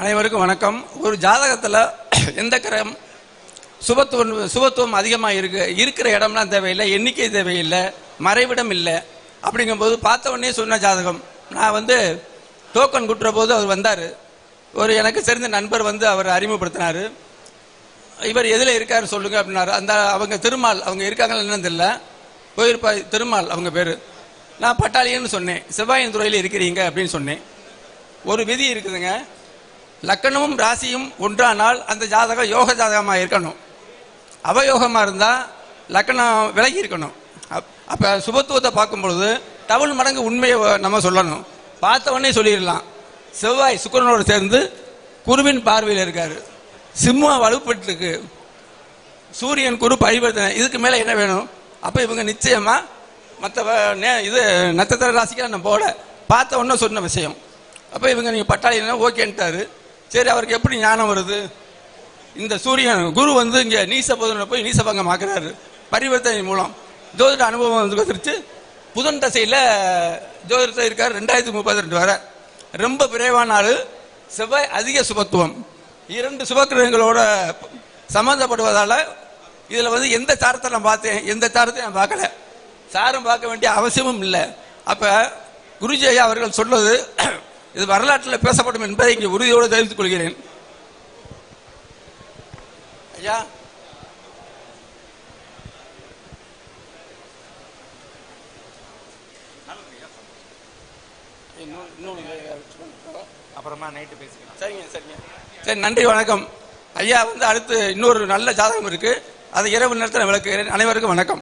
அனைவருக்கும் வணக்கம். ஒரு ஜாதகத்தில் எந்த கிரகம் சுபத்துவம் சுபத்துவம் அதிகமாக இருக்கு இருக்கிற இடம்லாம் தேவையில்லை எண்ணிக்கை தேவையில்லை மறைவிடம் இல்லை அப்படிங்கும்போது பார்த்த உடனே சொன்ன ஜாதகம். நான் வந்து டோக்கன் குட்டுற போது அவர் வந்தார். ஒரு எனக்கு தெரிந்த நண்பர் வந்து அவர் அறிமுகப்படுத்தினார். இவர் எதில் இருக்கார் சொல்லுங்க அப்படின்னாரு. அந்த அவங்க திருமால் அவங்க இருக்காங்களா என்னன்னு தெரியல. போயிருப்பா திருமால் அவங்க பேர். நான் பட்டாளியன்னு சொன்னேன். செவ்வாயின் துறையில் இருக்கிறீங்க அப்படின்னு சொன்னேன். ஒரு விதி இருக்குதுங்க. லக்கணமும் ராசியும் ஒன்றானால் அந்த ஜாதகம் யோக ஜாதகமாக இருக்கணும். அவயோகமாக இருந்தால் லக்கணம் விலகி இருக்கணும். அப் அப்போ சுபத்துவத்தை பார்க்கும் பொழுது டபுள் மடங்கு உண்மையை வ- நம்ம சொல்லணும். பார்த்தவொடனே சொல்லிடலாம். செவ்வாய் சுக்கரனோடு சேர்ந்து குருவின் பார்வையில் இருக்கார். சிம்மம் வலுப்பட்டுருக்கு. சூரியன் குரு பரிவர்த்தனை இதுக்கு மேலே என்ன வேணும்? அப்போ இவங்க நிச்சயமாக மற்ற இது நட்சத்திர ராசிக்கெல்லாம் நம்ம போட பார்த்த உடனே சொன்ன விஷயம். அப்போ இவங்க நீங்கள் பட்டாளி ஓகேன்ட்டாரு. சரி அவருக்கு எப்படி ஞானம் வருது? இந்த சூரியன் குரு வந்து இங்கே நீச புதனை போய் நீசபங்கம் ஆக்குறாரு. பரிவர்த்தனை மூலம். ஜோதிட அனுபவம் வந்து வந்துருச்சு புதன் தசையில் ஜோதிடத்தை இருக்கார் ரெண்டாயிரத்தி முப்பத்தி ரெண்டு வரை. ரொம்ப விரைவான ஆள். செவ்வாய் அதிக சுபத்துவம். இரண்டு சுபக்கிரகங்களோட சம்மந்தப்படுவதால் இதில் வந்து எந்த சாரத்தை நான் பார்த்தேன்? எந்த சாரத்தையும் நான் பார்க்கல. சாரம் பார்க்க வேண்டிய அவசியமும் இல்லை. அப்போ குருஜி ஐயா அவர்கள் சொல்வது இது வரலாற்றில் பேசப்படும் என்பதை இங்கே உறுதியோடு தெரிவித்துக் கொள்கிறேன். ஐயா? அப்புறமா நைட்டு பேசிக்கலாம். சரிங்க சரிங்க. சரி நன்றி வணக்கம். ஐயா வந்து அடுத்து இன்னொரு நல்ல ஜாதகம் இருக்கு. அதை இரவு நேரத்தில் விளக்குகிறேன். அனைவருக்கும் வணக்கம்.